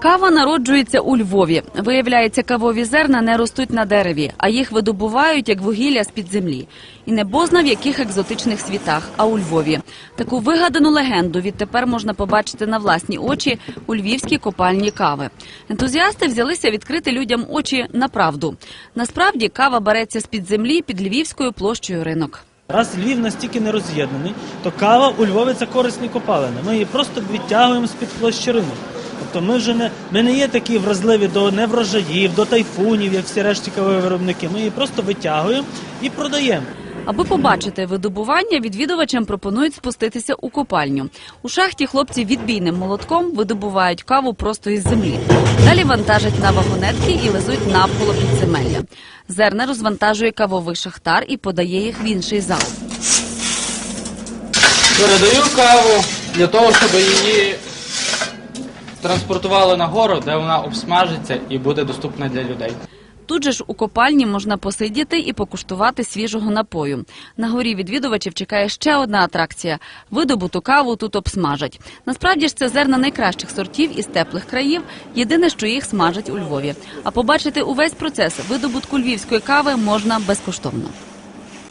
Кава народжується у Львові. Виявляється, кавові зерна не ростуть на дереві, а їх видобувають як вугілля з-під землі. І не бозна в яких екзотичних світах, а у Львові. Таку вигадану легенду відтепер можна побачити на власні очі у львівській копальні кави. Ентузіасти взялися відкрити людям очі на правду. Насправді кава береться з-під землі під львівською площею ринок. Раз Львів настільки не роз'єднаний, то кава у Львові це корисні копалини. Ми її просто відтягуємо з-під площі ринок. Тобто ми вже не, ми не є такі вразливі до неврожаїв, до тайфунів, як всі решті кавові виробники. Ми її просто витягуємо і продаємо. Аби побачити видобування, відвідувачам пропонують спуститися у копальню. У шахті хлопці відбійним молотком видобувають каву просто із землі. Далі вантажать на вагонетки і везуть навколо підземелля. Зерна розвантажує кавовий шахтар і подає їх в інший зал. Передаю каву для того, щоб її транспортували на гору, де вона обсмажиться і буде доступна для людей. Тут же ж у копальні можна посидіти і покуштувати свіжого напою. На горі відвідувачів чекає ще одна атракція. Видобуту каву тут обсмажать. Насправді ж це зерна найкращих сортів із теплих країв. Єдине, що їх смажать у Львові. А побачити увесь процес видобутку львівської кави можна безкоштовно.